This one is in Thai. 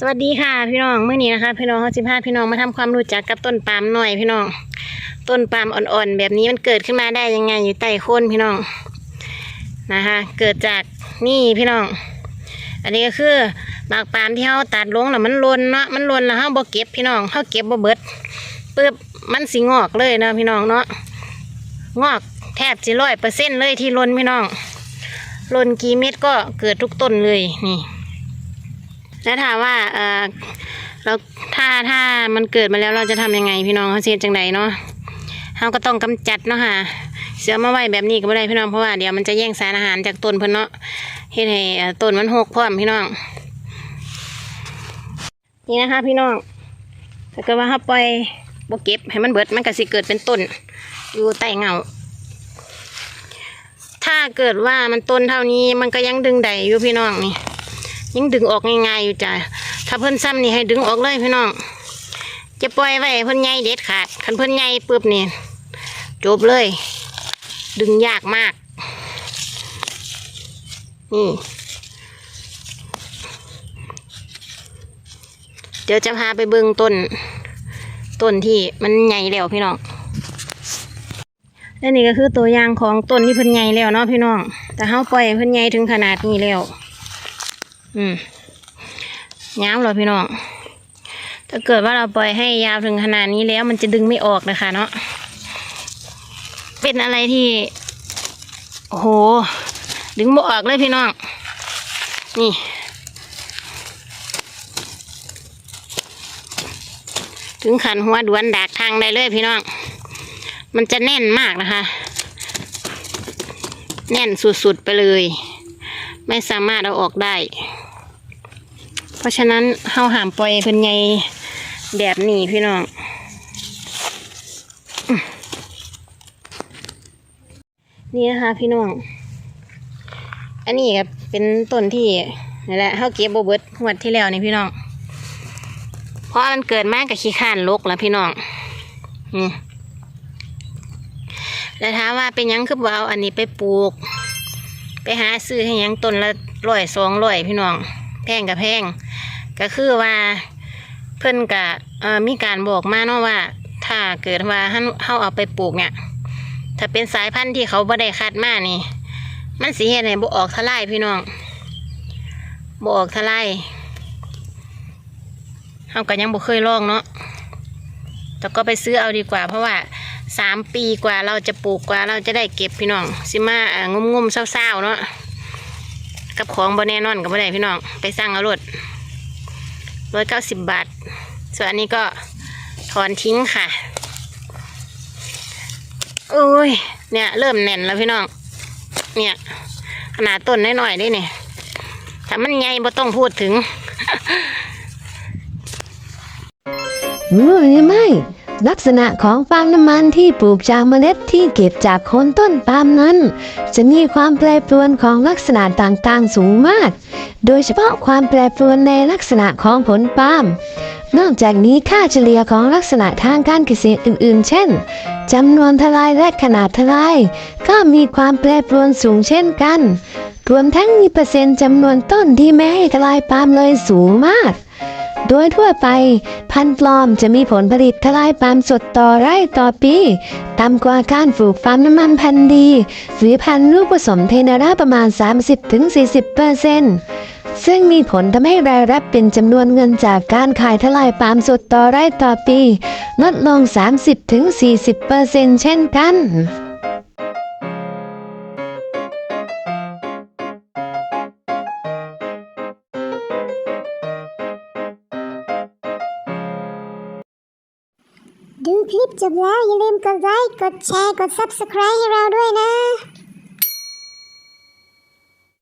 สวัสดีค่ะพี่น้องเมื่อนี้นะคะพี่น้องเขาสิพาพี่น้องมาทำความรู้จักกับต้นปาล์มหน่อยพี่น้อง ต้นปาล์มอ่อนๆ แบบนี้มันเกิดขึ้นมาได้ยังไงอยู่ใต้โคนพี่น้องนะคะ เกิดจากนี่พี่น้อง อันนี้ก็คือหมากปาล์มที่เขาตัดลงแล้วมันหลนเนาะมันหลนแล้วเขาบ่เก็บพี่น้องเขาเก็บบ่เบิดปึ๊บมันสิงอกเลยนะพี่น้องเนาะงอกแทบสิร้อยเปอร์เซ็นต์เลยที่หลนพี่น้องหลนกี่เม็ดก็เกิดทุกต้นเลยนี่ แล้วถามว่าเออเราถ้าถ้ามันเกิดมาแล้วเราจะทำยังไงพี่น้องเขาเสียจังใดเนาะเราก็ต้องกำจัดเนาะค่ะเสือมาไว้แบบนี้ก็ไม่ได้พี่น้องเพราะว่าเดี๋ยวมันจะแย่งสารอาหารจากต้นเพิ่นเนาะเฮ็ดให้ต้นมันหกพร้อมพี่น้อง นี่นะคะ พี่น้องถ้าเกิดว่าเราปล่อยบ่เก็บให้มันเบิดมันก็สิเกิดเป็นต้น อยู่ใต้เงาถ้าเกิดว่ามันต้นเท่านี้มันก็ยังดึงได้อยู่พี่น้องนี่ ยิ่งดึงออกง่ายๆอยู่จ้ะถ้าเพิ่นซ้ำนี่ให้ดึงออกเลยพี่น้อง จะปล่อยไว้เพิ่นใหญ่เด็ดขาดคันเพิ่นใหญ่ปุ๊บนี่จบเลย ดึงยากมาก นี่เดี๋ยวจะพาไปเบิ่งต้นต้นที่มันใหญ่แล้วพี่น้องและนี่ก็คือตัวอย่างของต้นที่เพิ่นใหญ่แล้วเนาะพี่น้อง แต่เฮาปล่อยเพิ่นใหญ่ถึงขนาดนี้แล้ว อืมย้ำเหรอพี่น้อง ถ้าเกิดว่าเราปล่อยให้ยาวถึงขนาดนี้แล้วมันจะดึงไม่ออกนะคะ เนาะ เป็นอะไรที่ โอ้โห ดึงไม่ออกเลยพี่น้อง นี่ ถึงขันหัวดวนดากทางได้เลยพี่น้อง มันจะแน่นมากนะคะ แน่นสุดๆไปเลย ไม่สามารถเอาออกได้ เพราะฉะนั้นเฮาหามปล่อยเพิ่นไงแบบนี้พี่น้องนี่นะคะพี่น้อง อันนี้ก็เป็นต้นที่นี่แหละเฮาเก็บบ่เบิดงวดที่แล้วนี่พี่น้อง เพราะมันเกิดมากับขี้ข้านลกแล้วพี่น้องนี่แล้วถามว่าเป็นยังคือบ่เอาอันนี้ไปปลูก ไปหาซื้อให้ยังต้นละร้อยสองร้อยพี่น้อง แพงกับแพง ก็คือว่าเพิ่นกะมีการบอกมาเนาะว่า ถ้าเกิดว่าเฮาเฮาเอาไปปลูกเนี่ยถ้าเป็นสายพันธุ์ที่เขาบ่ได้คัดมานี่ มันสิเฮ็ดให้บ่ออกทลายพี่น้องบ่ออกทลายเฮาก็ยังบ่เคยลองเนาะแต่ก็ไปซื้อเอาดีกว่า เพราะว่าสามปีกว่าเราจะปลูกกว่าเราจะได้เก็บพี่น้องสิมางุ่มๆเศร้าๆเนาะกับของบนแน่นอนกับบ่ได้พี่น้อง ไปสั่งเอารถ ร้อยเก้าสิบบาท ส่วนอันนี้ก็ถอนทิ้งค่ะโอ้ย เนี่ย เริ่มแน่นแล้วพี่น้อง เนี่ย ขนาดต้นน้อยๆได้เนี่ยถ้ามันใหญ่บ่ต้องพูดถึง เออไม่ ลักษณะของปาล์มน้ำมันที่ปลูกจากเมล็ดที่เก็บจากโคนต้นปาล์มนั้น จะมีความแปรปรวนของลักษณะต่างๆสูงมาก โดยเฉพาะความแปรปรวนในลักษณะของผลปาล์มนอกจากนี้ค่าเฉลี่ยของลักษณะทางการเกษตรอื่น ๆ เช่นจำนวนทลายและขนาดทลาย ก็มีความแปรปรวนสูงเช่นกัน รวมทั้งมีเปอร์เซ็นต์จำนวนต้นที่ไม่ให้ทลายปาล์มเลยสูงมาก โดยทั่วไป พันธุ์ปลอมจะมีผลผลิตทลายปาล์มสดต่อไร่ต่อปีต่ำกว่าการปลูกปาล์มน้ำมันพันธุ์ดี หรือพันธุ์ลูกผสมเทนาราประมาณ 30-40%ซึ่งมีผลทำให้รายรับเป็นจำนวนเงินจากการขายทลายปาล์มสดต่อไร่ต่อปี ลดลง 30-40%เช่นกัน ดูคลิปจบแล้ว อย่าลืมกดไลค์ กดแชร์ กด Subscribe ให้เราด้วยนะ